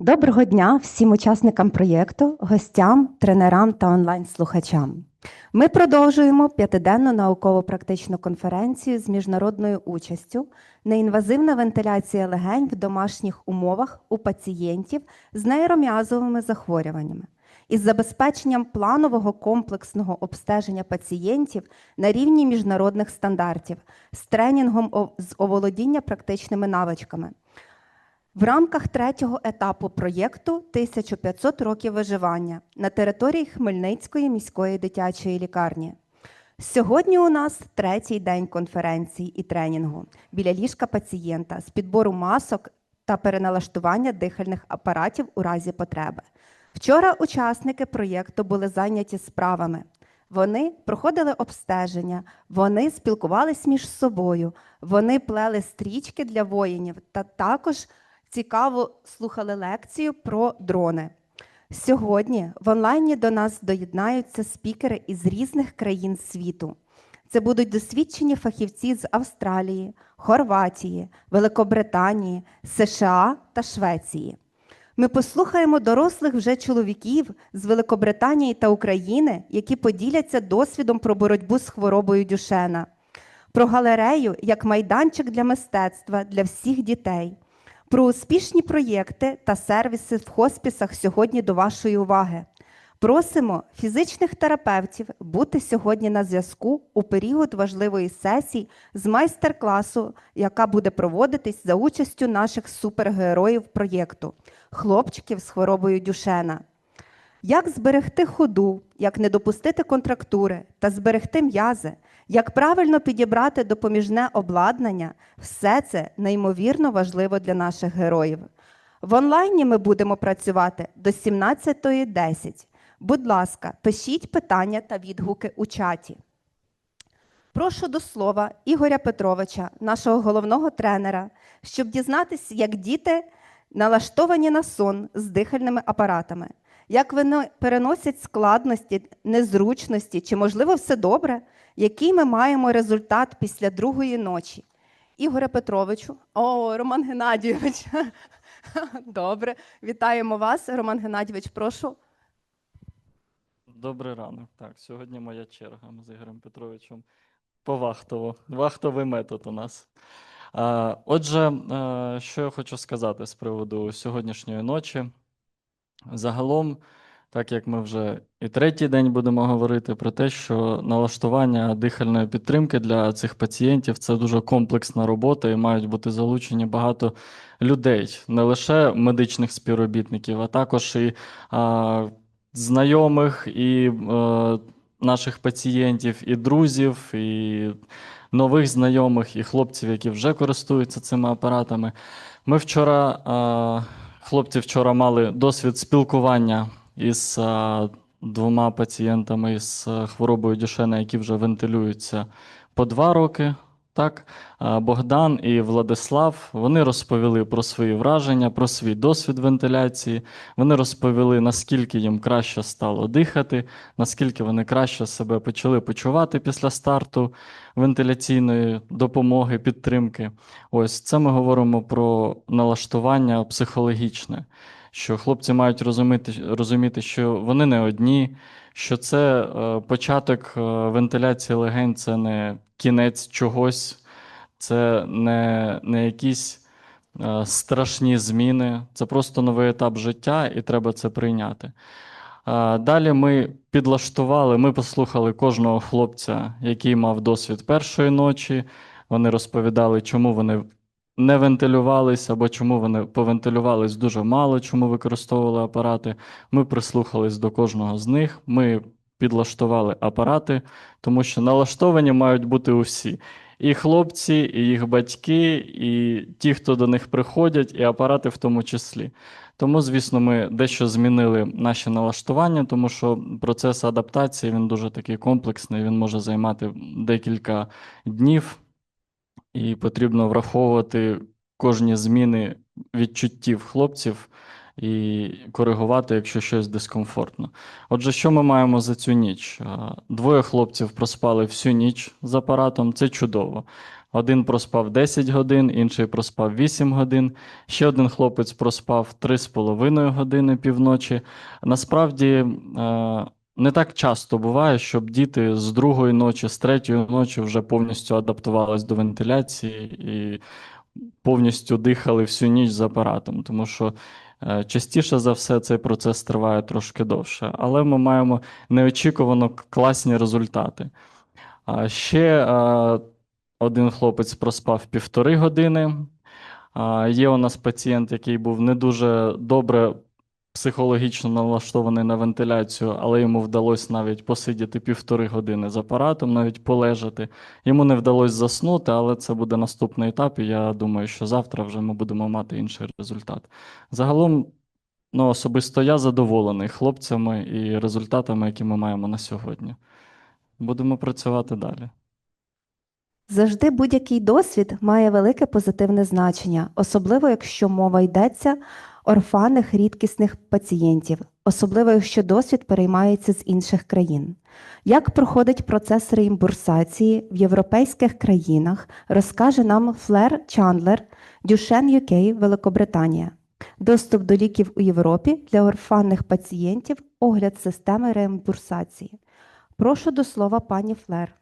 Доброго дня всім учасникам проєкту, гостям, тренерам та онлайн-слухачам. Ми продовжуємо п'ятиденну науково-практичну конференцію з міжнародною участю неінвазивна вентиляція легень в домашніх умовах у пацієнтів з нейром'язовими захворюваннями із забезпеченням планового комплексного обстеження пацієнтів на рівні міжнародних стандартів з тренінгом з оволодіння практичними навичками. В рамках третього етапу проєкту 1500 років виживання на території Хмельницької міської дитячої лікарні. Сьогодні у нас третій день конференції і тренінгу біля ліжка пацієнта з підбору масок та переналаштування дихальних апаратів у разі потреби. Вчора учасники проєкту були зайняті справами. Вони проходили обстеження, вони спілкувались між собою, вони плели стрічки для воїнів та також цікаво слухали лекцію про дрони. Сьогодні в онлайні до нас доєднаються спікери із різних країн світу. Це будуть досвідчені фахівці з Австралії, Хорватії, Великобританії, США та Швеції. Ми послухаємо дорослих вже чоловіків з Великобританії та України, які поділяться досвідом про боротьбу з хворобою Дюшена, про галерею як майданчик для мистецтва для всіх дітей, про успішні проєкти та сервіси в хоспісах сьогодні до вашої уваги. Просимо фізичних терапевтів бути сьогодні на зв'язку у період важливої сесії з майстер-класу, яка буде проводитись за участю наших супергероїв проєкту хлопчиків з хворобою Дюшена. Як зберегти ходу, як не допустити контрактури та зберегти м'язи, як правильно підібрати допоміжне обладнання, все це неймовірно важливо для наших героїв. В онлайні ми будемо працювати до 17.10. Будь ласка, пишіть питання та відгуки у чаті. Прошу до слова Ігоря Петровича, нашого головного тренера, щоб дізнатися, як діти налаштовані на сон з дихальними апаратами, як вони переносять складності, незручності, чи, можливо, все добре, який ми маємо результат після другої ночі. Ігоре Петровичу, о, Роман Геннадійович. Добре, вітаємо вас. Роман Геннадійович, прошу. Добрий ранок. Так, сьогодні моя черга. З Ігорем Петровичем по вахтово. Вахтовий метод у нас. Отже, е, що я хочу сказати з приводу сьогоднішньої ночі. Загалом, так як ми вже і третій день будемо говорити про те, що налаштування дихальної підтримки для цих пацієнтів це дуже комплексна робота і мають бути залучені багато людей, не лише медичних співробітників, а також і а, знайомих, і е, наших пацієнтів, і друзів, і нових знайомих, і хлопців, які вже користуються цими апаратами. Ми вчора, е, хлопці вчора мали досвід спілкування із е, двома пацієнтами з е, хворобою Дюшена, які вже вентилюються по два роки. Так, Богдан і Владислав вони розповіли про свої враження, про свій досвід вентиляції. Вони розповіли, наскільки їм краще стало дихати, наскільки вони краще себе почали почувати після старту вентиляційної допомоги, підтримки. Ось це ми говоримо про налаштування психологічне, що хлопці мають розуміти, розуміти, що вони не одні, що це е, початок е, вентиляції легень, це не кінець чогось, це не, не якісь е, страшні зміни, це просто новий етап життя, і треба це прийняти. Е, Далі ми підлаштували, ми послухали кожного хлопця, який мав досвід першої ночі. Вони розповідали, чому вони не вентилювались або чому вони повентилювались дуже мало, чому використовували апарати. Ми прислухались до кожного з них. Ми підлаштували апарати, тому що налаштовані мають бути усі. І хлопці, і їх батьки, і ті, хто до них приходять, і апарати в тому числі. Тому, звісно, ми дещо змінили наші налаштування, тому що процес адаптації він дуже такий комплексний, він може займати декілька днів, і потрібно враховувати кожні зміни відчуттів хлопців і коригувати, якщо щось дискомфортно. Отже, що ми маємо за цю ніч? Двоє хлопців проспали всю ніч з апаратом, це чудово. Один проспав 10 годин, інший проспав 8 годин. Ще один хлопець проспав 3,5 години півночі. Насправді е, не так часто буває, щоб діти з другої ночі, з третьої ночі вже повністю адаптувались до вентиляції і повністю дихали всю ніч з апаратом, тому що е, частіше за все цей процес триває трошки довше. Але ми маємо неочікувано класні результати. А ще е, один хлопець проспав півтори години. Є у нас пацієнт, який був не дуже добре психологічно налаштований на вентиляцію, але йому вдалося навіть посидіти півтори години з апаратом, навіть полежати. Йому не вдалося заснути, але це буде наступний етап, і я думаю, що завтра вже ми будемо мати інший результат. Загалом, ну, особисто я задоволений хлопцями і результатами, які ми маємо на сьогодні. Будемо працювати далі. Завжди будь-який досвід має велике позитивне значення, особливо якщо мова йдеться орфанних рідкісних пацієнтів, особливо якщо досвід переймається з інших країн. Як проходить процес реімбурсації в європейських країнах, розкаже нам Флер Чандлер, Дюшен UK, Великобританія. Доступ до ліків у Європі для орфанних пацієнтів, огляд системи реімбурсації. Прошу до слова пані Флер.